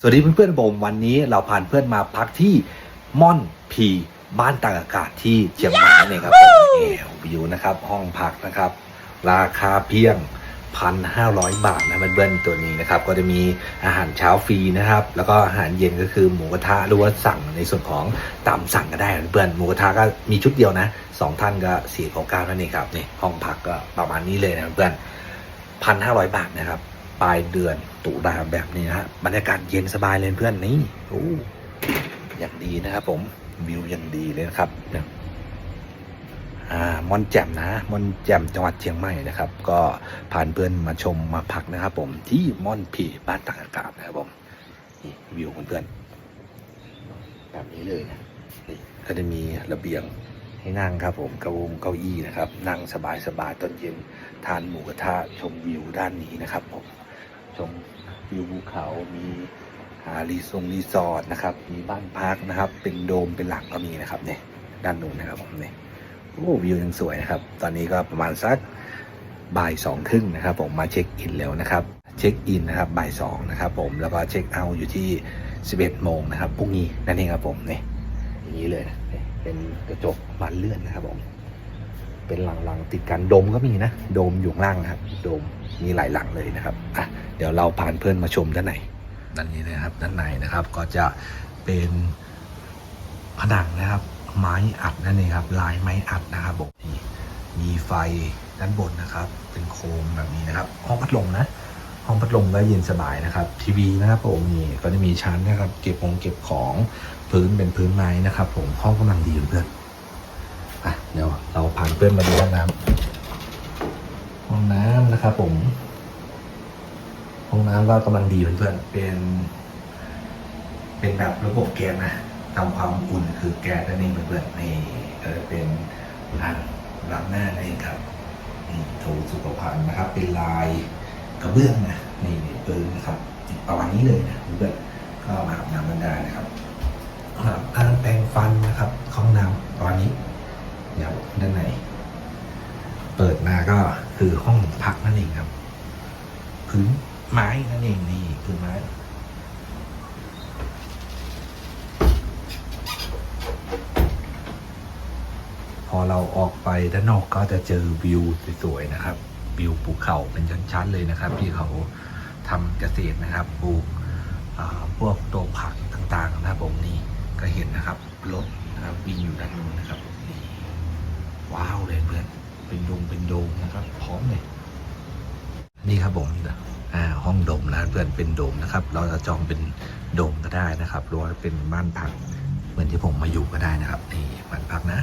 สวัสดีเพื่อนๆผมวันนี้เราพาเพื่อนมาพักที่ม่อนพีบ้านตากอากาศที่เชียงใหม่นั่ครับผมนี่วิวนะครับ ห้องพักนะครับ ราคาเพียงพันห้าร้อยบาทนะเพื่อนๆตัวนี้นะครับ ก็จะมีอาหารเช้าฟรีนะครับ แล้วก็อาหารเย็นก็คือหมูกระทะหรือว่าสั่งในส่วนของตามสั่งก็ได้นะเพื่อนหมูกระทะก็มีชุดเดียวนะสองท่านก็สี่เก้าเก้านั่นเองครับนี่ห้องพักก็ประมาณนี้เลยนะเพื่อนพันห้าร้อยบาทนะครับ ปลายเดือนตุลาแบบนี้นะฮะบรรยากาศเย็นสบายเลยเพื่อนนี่โอ้อย่างดีนะครับผมวิวอย่างดีเลยนะครับอ่ามอนแจ่มนะมอนแจ่มจังหวัดเชียงใหม่นะครับ ก็ผ่านเพื่อนมาชมมาพักนะครับ ผมที่มอนพีบ้านตากอากาศนะครับผมนี่วิวเพื่อนๆแบบนี้เลยนะนี่ก็จะมีระเบียงให้นั่งครับผมเก้าองเก้าอี้นะครับ นั่งสบายๆตอนเย็นทานหมูกระทะชมวิวด้านนี้นะครับผม ชมวิวภูเขา มีหารีสองรีสอร์ทนะครับ มีบ้านพักนะครับ เป็นโดมเป็นหลังก็มีนะครับเนี่ยด้านนู้นนะครับผมเนี่ยโอ้วิวยังสวยนะครับ ตอนนี้ก็ประมาณสักบ่ายสองครึ่งนะครับ ผมมาเช็คอินแล้วนะครับ เช็คอินนะครับบ่ายสองนะครับ ผมแล้วก็เช็คเอาท์อยู่ที่ 11โมงนะครับพรุ่งนี้นั่นเองครับผมเนี่ยอย่างนี้เลยนะเนี่ยเป็นกระจกบานเลื่อนนะครับผม เป็นหลังๆติดกันโดมก็มีนะ โดมอยู่ข้างล่างนะครับ โดมมีหลายหลังเลยนะครับอะเดี๋ยวเราผ่านเพื่อนมาชมด้านในด้านนี้นะครับด้านในนะครับก็จะเป็นผนังนะครับ ไม้อัดนั่นเองครับ ลายไม้อัดนะครับผมนี่มีไฟด้านบนนะครับ เป็นโคมแบบนี้นะครับ ห้องพัดลมนะ ห้องพัดลมก็เย็นสบายนะครับ ทีวีนะครับผมนี่ก็จะมีชั้นนะครับ เก็บของเก็บของพื้นเป็นพื้นไม้นะครับ ผมห้องกำลังดีเพื่อน เดี๋ยวเราพาเพื่อนมาดูห้องน้ำห้องน้ำนะครับผม ห้องน้ำก็กำลังดีเพื่อนๆเป็น เป็นแบบระบบแก๊สนะทำความอุ่นคือแก๊สนั่นเองเพื่อนๆนี่ก็จะเป็นอ่างล้างหน้านั่นเองครับนี่โถสุขภัณฑ์นะครับ เป็นลายกระเบื้องนะนี่นี่ปืนนะครับประมาณนี้เลยนะเพื่อนก็มาอาบน้ำกันได้นะครับครับอ่างแปรงฟันนะครับห้องน้ำประมาณนี้ เดี๋ยวด้านในเปิดมาก็คือห้องพักนั่นเองครับ พื้นไม้นั่นเองนี่พื้นไม้พอเราออกไปด้านนอกก็จะเจอวิวสวยๆนะครับ วิวภูเขาเป็นชั้นๆเลยนะครับ ที่เขาทำเกษตรนะครับปลูกพวกตัวผักต่างๆนะครับผมนี่ก็เห็นนะครับรถนะครับวิ่งอยู่ด้านนู้นนะครับนี่ ว้าวเลยเพื่อน เป็นโดมนะครับพร้อมเลยนี่ครับผมห้องโดมนะเพื่อนเป็นโดมนะครับ เราจะจองเป็นโดมก็ได้นะครับหรือว่าเป็นบ้านพัก เหมือนที่ผมมาอยู่ก็ได้นะครับนี่บ้านพักนะ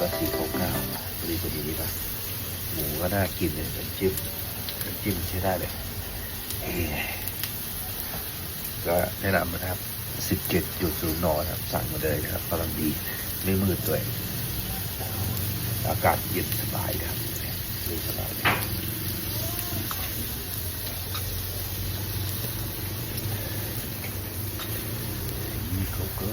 ๆชุดละสี่หกเก้าดีพอดีดีป่ะหมูก็น่ากินเลยน้ำจิ้มน้ำจิ้มใช้ได้เลยก็แนะนำนะครับสิบเจ็ดจุดศูนย์นนะครับสั่งมาเลยนะครับกำลังดีไม่มืดด้วยอากาศเย็นสบายครับเลยสบายนี่เขาก็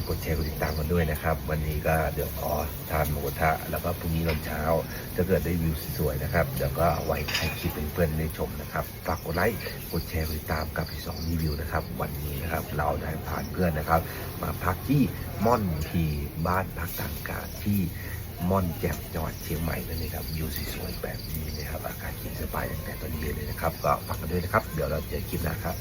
ค์กดแชร์กดติดตามกันด้วยนะครับ วันนี้ก็เดี๋ยวขอทานหมูกระทะแล้วก็พรุ่งนี้ตอนเช้าถ้าเกิดได้วิวสวยๆนะครับเดี๋ยวก็เอาไว้ให้คลิปเพื่อนๆได้ชมนะครับฝากกดไลค์กดแชร์กดติดตามกับที่สองรีวิวนะครับ วันนี้นะครับเราได้ผ่านเพื่อนนะครับ มาพักที่ม่อนพีบ้านพักต่างกาศที่ม่อนแจ่มจังหวัดเชียงใหม่นั่นเองครับวิวสวยๆแบบนี้นะครับอากาศเย็นสบายตั้งแต่ตอนเย็นเลยนะครับ ก็ฝากกันด้วยนะครับ เดี๋ยวเราเจอคลิปหน้าครับ